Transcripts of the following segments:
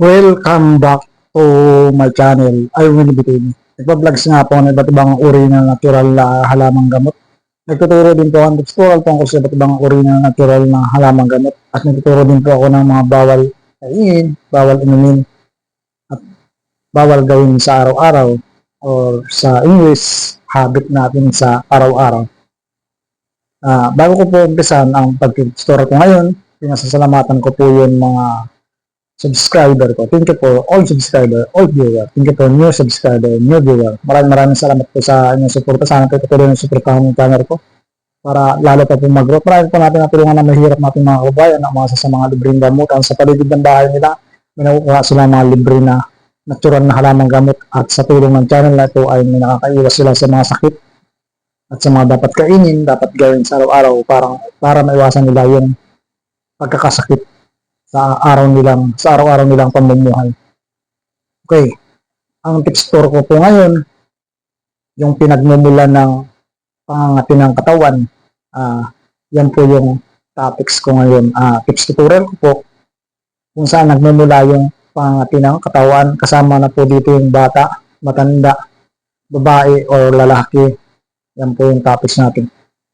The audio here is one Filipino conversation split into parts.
Welcome back to my channel. I will be Baby. Nagpa-vlogs nga po ng iba't ibang uri ng natural na halamang gamot. Nagtuturo din po ako ng tutorial tungkol sa iba't ibang uri ng natural na halamang gamot. At nagtuturo din po ako ng mga bawal kainin, bawal inumin, at bawal gawin sa araw-araw or sa English, habit natin sa araw-araw. Ah, bago ko po umpisan ang pag-tutorial ko ngayon, pinasasalamatan ko po yung mga subscriber ko. Thank you po all subscriber, all viewer. Thank you po new subscriber, new viewer. Maraming maraming salamat po sa inyong suporta. Sana po patuloy yung suportahan yung channel ko para lalo pa po mag-grow. Marami po natin natulungan na mahirap natin mga kabayan na mga sa mga libreng gamutan sa paligid ng bahay nila. May sila ng mga libre na natural na halamang gamot at sa tulong ng channel na ito ay nakakaiwas sila sa mga sakit at sa mga dapat kainin, dapat gawin sa araw-araw para, para maiwasan nila yung pagkakasakit sa araw nilang sa araw-araw nilang pamumuhay. Okay. Ang tour ko po ngayon yung pinagmumulan ng pangangati ng katawan. Ah, yan po yung topics ko ngayon. Ah, tips tutorial ko po kung saan nagmumula yung pangangati ng katawan kasama na po dito yung bata, matanda, babae or lalaki. Yan po yung topics natin.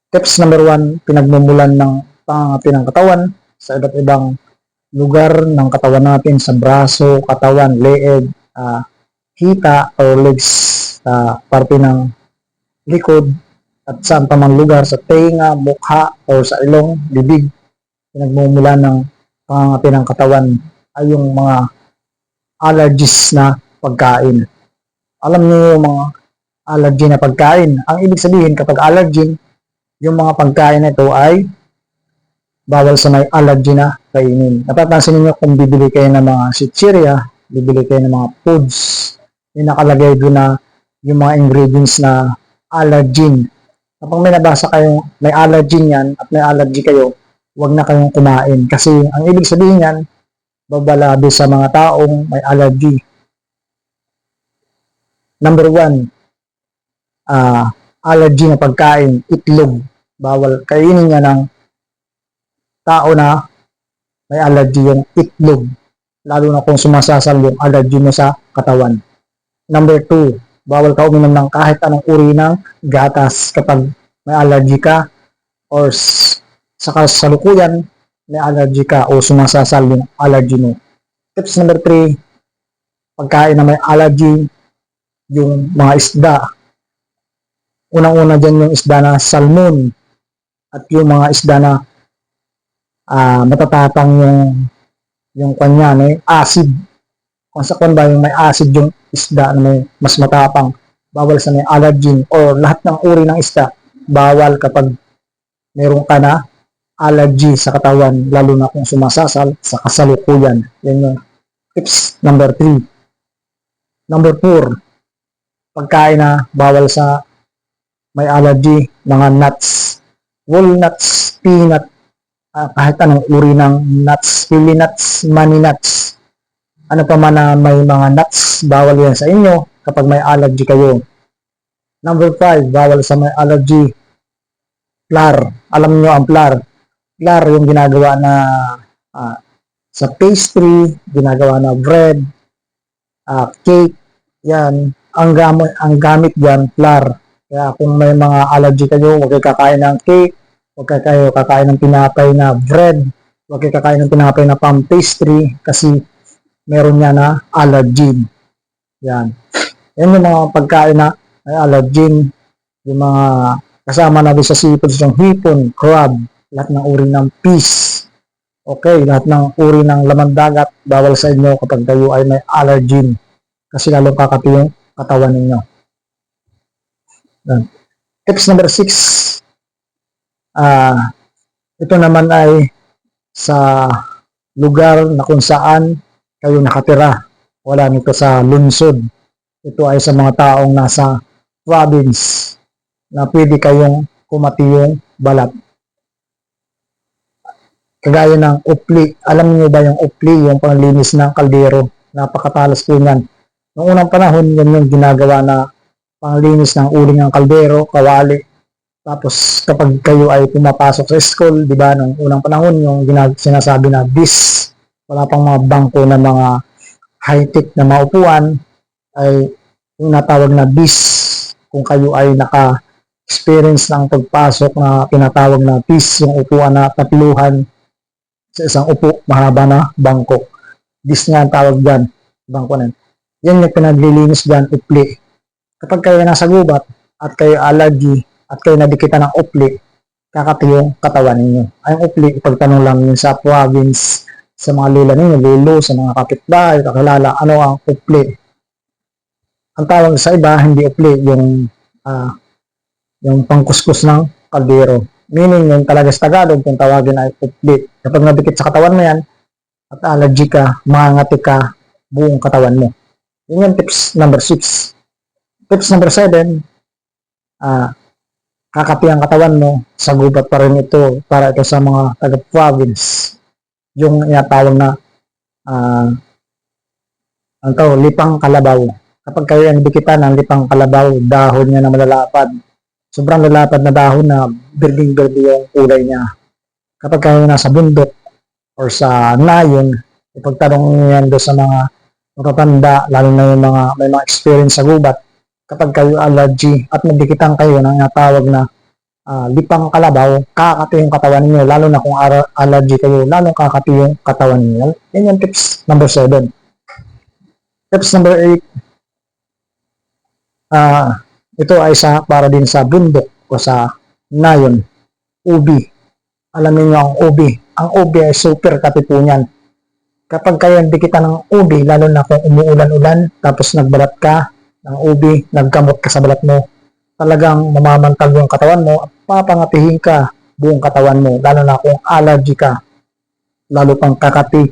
Tips number one, pinagmumulan ng pangangati ng katawan sa iba't ibang lugar ng katawan natin sa braso, katawan, leeg, ah, hita or legs sa parte ng likod at saan pa mang lugar sa tenga, mukha or sa ilong, bibig pinagmumula ng pangangati ng katawan ay yung mga allergies na pagkain. Alam niyo yung mga allergy na pagkain. Ang ibig sabihin kapag allergen, yung mga pagkain na ito ay bawal sa may allergy na kainin. Napapansin niyo kung bibili kayo ng mga chichirya, bibili kayo ng mga foods, may nakalagay doon na yung mga ingredients na allergen. Kapag may nabasa kayong may allergen yan at may allergy kayo, huwag na kayong kumain. Kasi ang ibig sabihin yan, babalabi sa mga taong may allergy. Number one, ah allergy na pagkain, itlog. Bawal kainin niya ng tao na may allergy yung itlog. Lalo na kung sumasasal yung allergy mo sa katawan. Number two, bawal ka uminom ng kahit anong uri ng gatas kapag may allergy ka or sa kasalukuyan may allergy ka o sumasasal yung allergy mo. Tips number three, pagkain na may allergy, yung mga isda. Unang-una dyan yung isda na salmon at yung mga isda na ah matatatang yung yung kanya may acid. Kung sa kwan ba yung may acid yung isda na may mas matapang, bawal sa may allergen or lahat ng uri ng isda, bawal kapag meron ka na allergy sa katawan, lalo na kung sumasasal sa kasalukuyan. Yan yung tips number 3. Number 4, pagkain na bawal sa may allergy, mga nuts, walnuts, peanut, ah, kahit anong uri ng nuts, pili nuts, money nuts, ano pa man na may mga nuts, bawal yan sa inyo kapag may allergy kayo. Number 5, bawal sa may allergy, flour. Alam niyo ang flour. Flour yung ginagawa na ah, sa pastry, ginagawa na bread, ah, cake, yan. Ang gamit, ang gamit diyan flour. Kaya kung may mga allergy kayo, huwag kakain ng cake, huwag kayo kayo kakain ng tinapay na bread, huwag kayo kakain ng tinapay na pang pastry kasi meron niya na allergen. Yan. Yan yung mga pagkain na may allergen, yung mga kasama na sa seafoods yung hipon, crab, lahat ng uri ng fish. Okay, lahat ng uri ng laman dagat, bawal sa inyo kapag kayo ay may allergen. Kasi lalong kakati yung katawan ninyo. Yan. Tips number 6. Ah, ito naman ay sa lugar na kung saan kayo nakatira. Wala nito sa lungsod. Ito ay sa mga taong nasa province na pwede kayong kumati yung balat. Kagaya ng upli. Alam niyo ba yung upli, yung panglinis ng kaldero? Napakatalas po yan. Noong unang panahon, yan yung ginagawa na panglinis ng uling ng kaldero, kawali. Tapos kapag kayo ay pumapasok sa school, di ba, nung unang panahon, yung sinasabi na bis, wala pang mga bangko na mga high-tech na maupuan ay yung natawag na bis kung kayo ay naka-experience ng pagpasok na tinatawag na bis yung upuan na tatluhan sa isang upo mahaba na bangko bis nga ang tawag dyan bangko na yun. yan yung pinaglilinis dyan upli kapag kayo nasa gubat at kayo allergy at kayo nadikitan ng upli kakati yung katawan ninyo ay yung upli ipagtanong lang yun sa province sa mga lula ninyo, lulo, sa mga kapitbahay, kakilala, ano ang upli. Ang tawag sa iba, hindi upli, yung ah, yung pangkuskus ng kaldero. Meaning, yung talaga sa Tagalog, kung tawagin ay upli. Kapag nabikit sa katawan mo yan, at allergy ka, mangangati ka, buong katawan mo. Yun yung tips number 6. Tips number 7, ah, kakati ang katawan mo, sa gubat pa rin ito, para ito sa mga taga-province yung inatawag na uh, ang to, lipang kalabaw. Kapag kayo ang dikitan ng lipang kalabaw, dahon niya na malalapad. Sobrang lalapad na dahon na birding-birdi yung kulay niya. Kapag kayo nasa bundok or sa nayon, ipagtanong niyo yan doon sa mga matatanda, lalo na yung mga may mga experience sa gubat, kapag kayo allergy at nagdikitan kayo ng tawag na uh, lipang kalabaw, kakati yung katawan niyo lalo na kung allergy kayo, lalo kakati yung katawan niyo Yan yung tips number 7. Tips number 8, uh, ah, ito ay sa, para din sa bundok o sa nayon, ubi. Alamin niyo ang ubi. Ang ubi ay super katipo niyan. Kapag kayo kita ng ubi, lalo na kung umuulan-ulan, tapos nagbalat ka ng ubi, nagkamot ka sa balat mo, talagang mamamantag yung katawan mo at papangatihin ka buong katawan mo, lalo na kung allergy ka, lalo pang kakati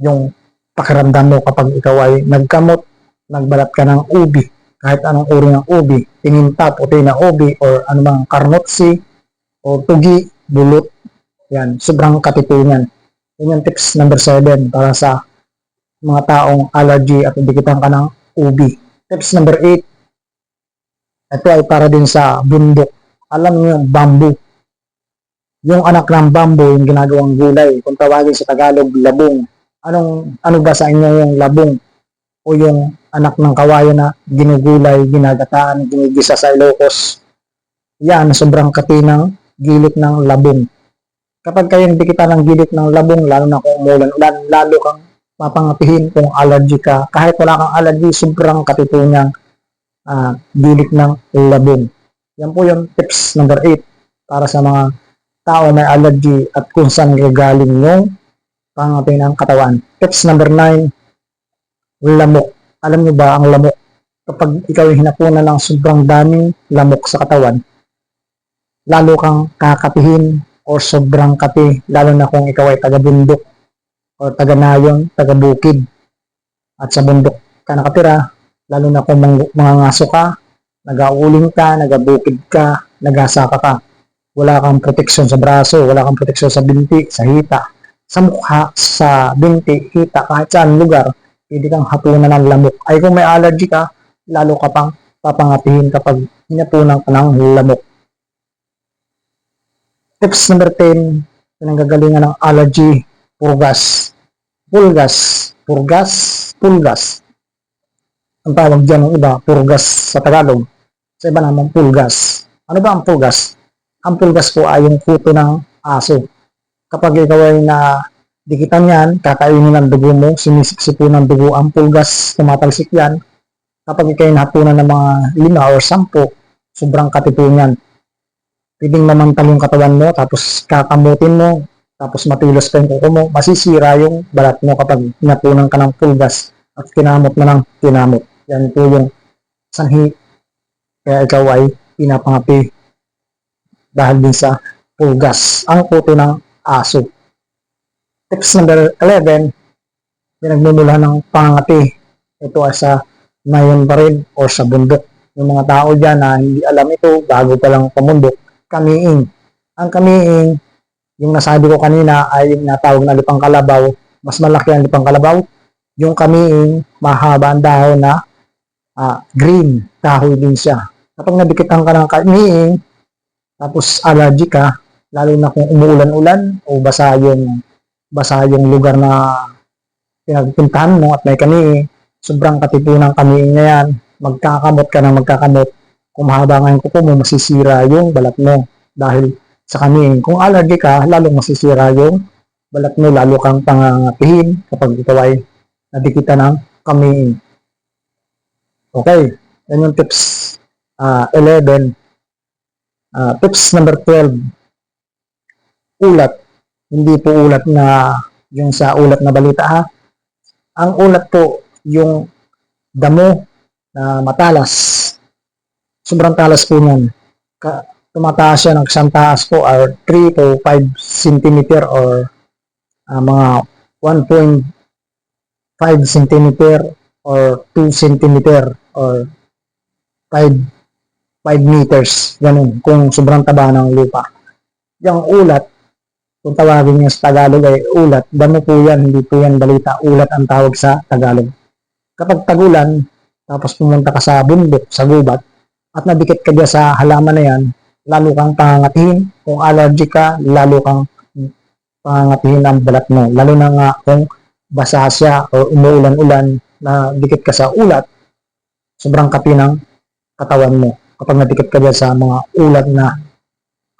yung pakiramdam mo kapag ikaw ay nagkamot, nagbalat ka ng ubi, kahit anong uri ng ubi, tininta, puti na ubi, or anumang karnotsi, o tugi, bulot, yan, sobrang katipunan. Yan yung tips number 7 para sa mga taong allergy at dikitan ka ng ubi. Tips number 8, ito ay para din sa bundok. Alam niyo yung bamboo. Yung anak ng bamboo, yung ginagawang gulay. Kung tawagin sa Tagalog, labong. Anong, ano ba sa inyo yung labong? O yung anak ng kawayo na ginugulay, ginagataan, ginigisa sa Ilocos. Yan, sobrang katinang gilit ng labong. Kapag kayo nabikita ng gilit ng labong, lalo na kung umulan ulan, lalo kang mapangapihin kung allergy ka. Kahit wala kang allergy, sobrang katito niyang uh, gilik ng labong. Yan po yung tips number 8 para sa mga tao may allergy at kung saan gagaling yung pangapin ng katawan. Tips number 9, lamok. Alam niyo ba ang lamok? Kapag ikaw ay hinapunan ng sobrang daming lamok sa katawan, lalo kang kakatihin o sobrang kati, lalo na kung ikaw ay taga-bundok o taga-nayon, taga-bukid at sa bundok ka nakatira, lalo na kung mga ngaso ka, nag-auling ka, nagabukid ka, nagasaka ka. Wala kang proteksyon sa braso, wala kang proteksyon sa binti, sa hita, sa mukha, sa binti, hita, kahit saan lugar, pwede kang hapunan ng lamok. Ay kung may allergy ka, lalo ka pang papangapihin kapag hinapunan ka ng lamok. Tips number 10, pinanggagalingan ng allergy, purgas. Pulgas, purgas, pulgas ang tawag dyan ng iba, purgas sa Tagalog. Sa iba naman, pulgas. Ano ba ang pulgas? Ang pulgas po ay yung puto ng aso. Kapag ikaw ay na dikitan yan, kakainin ng dugo mo, sinisiksi po ng dugo ang pulgas, tumatalsik yan. Kapag ikaw ay napunan ng mga lima or sampo, sobrang katipo niyan. Pwedeng mamantag yung katawan mo, tapos kakamutin mo, tapos matilos pa yung kuko mo, masisira yung balat mo kapag napunan ka ng pulgas at kinamot mo ng kinamot. Yan po yung sanhi. Kaya ikaw ay pinapangapi dahil din sa pulgas. Ang puto ng aso. Tips number 11, pinagmumula ng pangangati. Ito ay sa nayon pa rin o sa bundok. Yung mga tao dyan na hindi alam ito, bago pa lang pamundok, kamiing. Ang kamiing, yung nasabi ko kanina ay yung natawag na lipang kalabaw, mas malaki ang lipang kalabaw. Yung kamiing, mahaba ang dahon na uh, green, kahoy din siya. Kapag nabikitan ka ng karniing, tapos allergy ka, lalo na kung umuulan-ulan o basa yung, basa yung lugar na pinagpuntahan mo at may kani, sobrang katipunang kami na yan, magkakamot ka ng magkakamot. Kung mahaba nga yung kuko mo, masisira yung balat mo dahil sa kani. Kung allergy ka, lalong masisira yung balat mo, lalo kang pangangatihin kapag ikaw ay nadikita ng kami. Okay, yan yung tips ah, 11. Ah, tips number 12. Ulat. Hindi po ulat na yung sa ulat na balita ha. Ang ulat po yung damo na matalas. Sobrang talas po niyan. Ka, tumataas siya ng isang taas po or 3 to 5 cm or ah, mga 1.5 cm or 2 cm or 5 5 meters. Ganun. Kung sobrang taba ng lupa. Yung ulat, kung tawagin niya sa Tagalog ay ulat, damo po yan, hindi po yan balita. Ulat ang tawag sa Tagalog. Kapag tagulan, tapos pumunta ka sa bundok, sa gubat, at nabikit ka dyan sa halaman na yan, lalo kang pangangatihin. Kung allergy ka, lalo kang pangangatihin ang balat mo. Lalo na nga kung basa siya o umuulan-ulan na dikit ka sa ulat, sobrang kapi ng katawan mo kapag nadikit ka dyan sa mga ulat na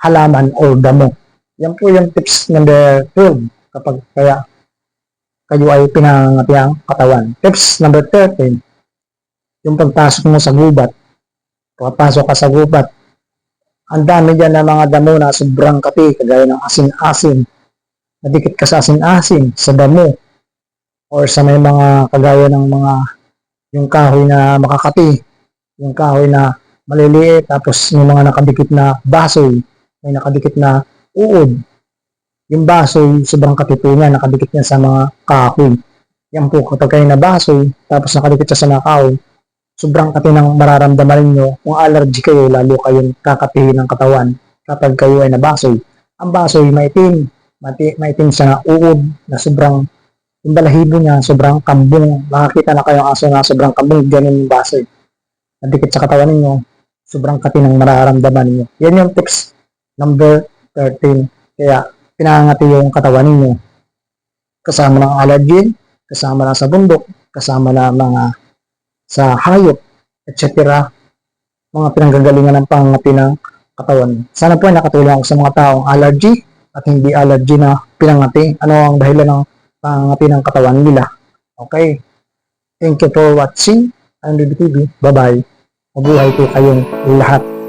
halaman o damo. Yan po yung tips number 12 kapag kaya kayo ay pinangangati ang katawan. Tips number 13, yung pagpasok mo sa gubat. Pagpasok ka sa gubat, ang dami dyan ng mga damo na sobrang kapi, kagaya ng asin-asin. Nadikit ka sa asin-asin, sa damo, or sa may mga kagaya ng mga yung kahoy na makakati, yung kahoy na maliliit, tapos may mga nakadikit na basoy, may nakadikit na uod. Yung basoy, sobrang katipo niya, nakadikit niya sa mga kahoy. Yan po, kapag kayo na basoy, tapos nakadikit siya sa mga kahoy, sobrang kati ng mararamdaman ninyo. Kung allergy kayo, lalo kayong kakatihin ng katawan kapag kayo ay nabasoy. Ang basoy, maitim. Mati, maitim na uod, na sobrang yung balahibo niya, sobrang kambong. Makakita na kayong aso na sobrang kambong, ganun yung basoy. Nadikit sa katawan ninyo, sobrang kati ng mararamdaman ninyo. Yan yung tips number 13. Kaya, pinangangati yung katawan ninyo. Kasama ng allergen, kasama na sa bundok, kasama na mga sa hayop, etc. Mga pinanggagalingan ng pangangati ng katawan. Sana po ay nakatulong ako sa mga taong allergy at hindi allergy na pinangati. Ano ang dahilan ng pangangati ng katawan nila. Okay? Thank you for watching. I'm BBTV. Bye-bye. Mabuhay po kayong lahat.